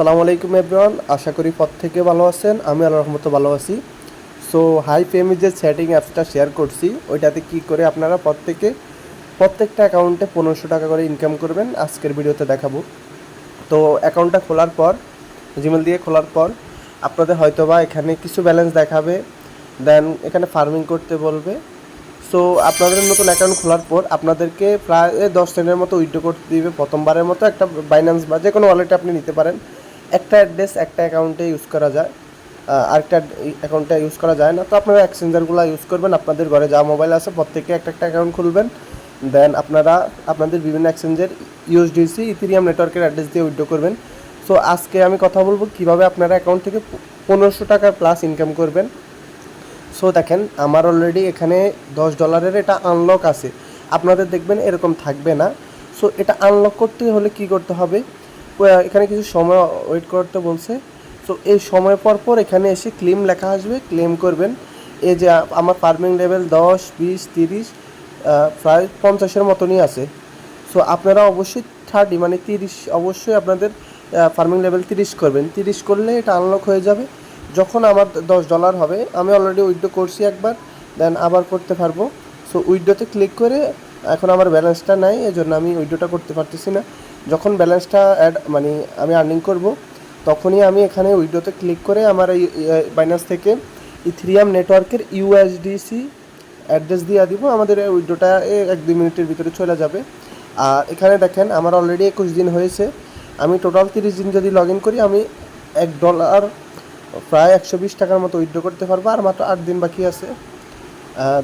আসসালামু আলাইকুম এভরিওয়ান আশা করি পথ থেকে ভালো আছেন, আমি আল্লাহ রহমত ভালো আছি। সো হাই পেমি যে সেটিং অ্যাপসটা শেয়ার করছি, ওইটাতে কি করে আপনারা প্রত্যেকে প্রত্যেকটা অ্যাকাউন্টে পনেরোশো টাকা করে ইনকাম করবেন, আজকের ভিডিওতে দেখাবো। তো অ্যাকাউন্টটা খোলার পর জিমেল দিয়ে খোলার পর, আপনাদের হয়তো বা এখানে কিছু ব্যালেন্স দেখাবে দেন এখানে ফার্মিং করতে বলবে। সো আপনাদের নতুন অ্যাকাউন্ট খোলার পর, আপনাদেরকে প্রায় দশ দিনের মতো উইথড্র করতে দিবে। প্রথমবারের মতো একটা বাইন্যান্স বা যে কোনো ওয়ালেটে আপনি নিতে পারেন। একটা অ্যাড্রেস, একটা অ্যাকাউন্টে ইউজ করা যায়। আরেকটা অ্যাকাউন্টে ইউজ করা যায় না। তো আপনারা এক্সচেঞ্জারগুলো ইউজ করবেন। আপনাদের ঘরে যা মোবাইল আছে, প্রত্যেকে একটা একটা অ্যাকাউন্ট খুলবেন। দেন আপনারা আপনাদের বিভিন্ন এক্সচেঞ্জের ইউএসডিসি, ইথিরিয়াম নেটওয়ার্কের অ্যাড্রেস দিয়ে উইথড্র করবেন। সো, আজকে আমি কথা বলব কীভাবে আপনারা অ্যাকাউন্ট থেকে পনেরোশো টাকা প্লাস ইনকাম করবেন। সো, দেখেন, আমার অলরেডি এখানে দশ ডলারের এটা আনলক আছে। আপনাদের দেখবেন এরকম থাকবে না। সো, এটা আনলক করতে হলে কি করতে হবে? এখানে কিছু সময় ওয়েট করতে বলছে। সো এই সময় পর পর এখানে এসে ক্লেম লেখা আসবে ক্লেম করবেন। এই যে আমার ফার্মিং লেভেল দশ, বিশ, তিরিশ প্রায় পঞ্চাশের মতনই আছে। সো আপনারা অবশ্যই থার্টি মানে তিরিশ অবশ্যই আপনাদের ফার্মিং লেভেল তিরিশ করবেন। তিরিশ করলে এটা আনলক হয়ে যাবে। যখন আমার দশ ডলার হবে, আমি অলরেডি উইথড্র করছি একবার দেন আবার করতে পারব। সো উইথড্রোতে ক্লিক করে এখন আমার ব্যালেন্সটা নাই জন্য আমি উইথড্রোটা করতে পারতেছি না। যখন ব্যালেন্সটা অ্যাড মানে আমি আর্নিং করব, তখনই আমি এখানে উইডোতে ক্লিক করে আমার এই বাইনান্স থেকে ইথিরিয়াম নেটওয়ার্কের ইউএসডিসি অ্যাড্রেস দিয়ে দিব। আমাদের উইডোটা এক দুই মিনিটের ভিতরে চলে যাবে। আর এখানে দেখেন, আমার অলরেডি একুশ দিন হয়েছে। আমি টোটাল তিরিশ দিন যদি লগ করি, আমি এক ডলার প্রায় একশো বিশ টাকার মতো উইথড্র করতে পারব। আর মাত্র আট দিন বাকি আছে।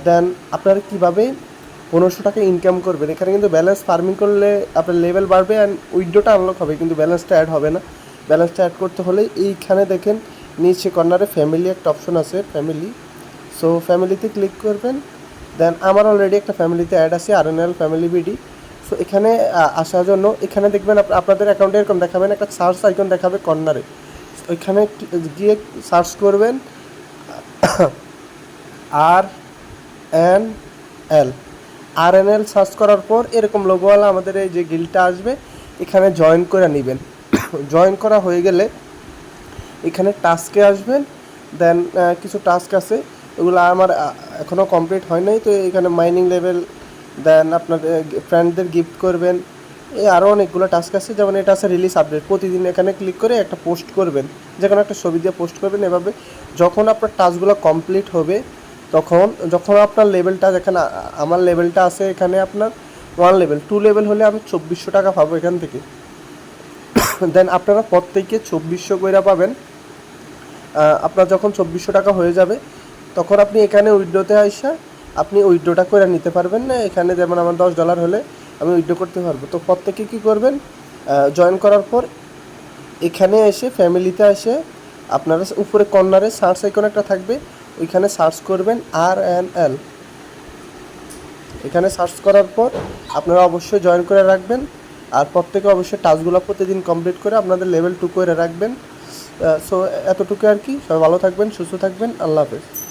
দেন আপনারা কীভাবে পনেরোশো টাকা ইনকাম করবেন এখানে কিন্তু ব্যালেন্স ফার্মিং করলে আপনার লেভেল বাড়বে অ্যান্ড উইথড্রটা আনলক হবে, কিন্তু ব্যালেন্সটা অ্যাড হবে না। ব্যালেন্সটা অ্যাড করতে হলে এইখানে দেখেন নিচে কর্নারে ফ্যামিলি একটা অপশন আছে ফ্যামিলি সো ফ্যামিলিতে ক্লিক করবেন দেন আমার অলরেডি একটা ফ্যামিলিতে অ্যাড আছে R N L family BD so এখানে আসার জন্য এখানে দেখবেন আপনাদের অ্যাকাউন্টে এরকম দেখাবেন, একটা সার্চ আইকন দেখাবে কর্নারে ওইখানে গিয়ে সার্চ করবেন R N L R N L search করার পর এরকম লোগোওয়ালা আমাদের এই যে গিলটা আসবে, এখানে জয়েন করে নেবেন। জয়েন করা হয়ে গেলে এখানে টাস্কে আসবেন দেন কিছু টাস্ক আছে ওগুলো আমার এখনও কমপ্লিট হয় নাই, তো এখানে মাইনিং লেভেল দেন আপনার ফ্রেন্ডদের গিফট করবেন। এই আরও অনেকগুলো টাস্ক আছে, যেমন এটা আছে রিলিজ আপডেট প্রতিদিন এখানে ক্লিক করে একটা পোস্ট করবেন যে কোনো একটা ছবি দিয়ে পোস্ট করবেন এভাবে। যখন আপনার টাস্কগুলো কমপ্লিট হবে তখন যখন আপনার লেভেলটা যেখানে, আমার লেভেলটা আছে এখানে আপনার ওয়ান লেভেল টু লেভেল হলে আমি চব্বিশশো টাকা পাবো এখান থেকে। দেন আপনারা প্রত্যেকে চব্বিশশো কইরা পাবেন। আপনার যখন চব্বিশশো টাকা হয়ে যাবে, তখন আপনি এখানে উইড্রোতে আইসা আপনি উইড্রোটা করে নিতে পারবেন না। এখানে যেমন আমার দশ ডলার হলে আমি উইড্রো করতে পারব। তো প্রত্যেকে কী করবেন? জয়েন করার পর এখানে এসে ফ্যামিলিতে এসে আপনারা উপরে কর্নারে সার্চ আইকন একটা থাকবে। ওইখানে সার্চ করবেন আর এন এল এখানে সার্চ করার পর আপনারা অবশ্যই জয়েন করে রাখবেন। আর প্রত্যেকে অবশ্যই টাস্কগুলো প্রতিদিন কমপ্লিট করে আপনাদের লেভেল টু করে রাখবেন। সো এতটুকু আর কি। সবাই ভালো থাকবেন, সুস্থ থাকবেন। আল্লাহ হাফেজ।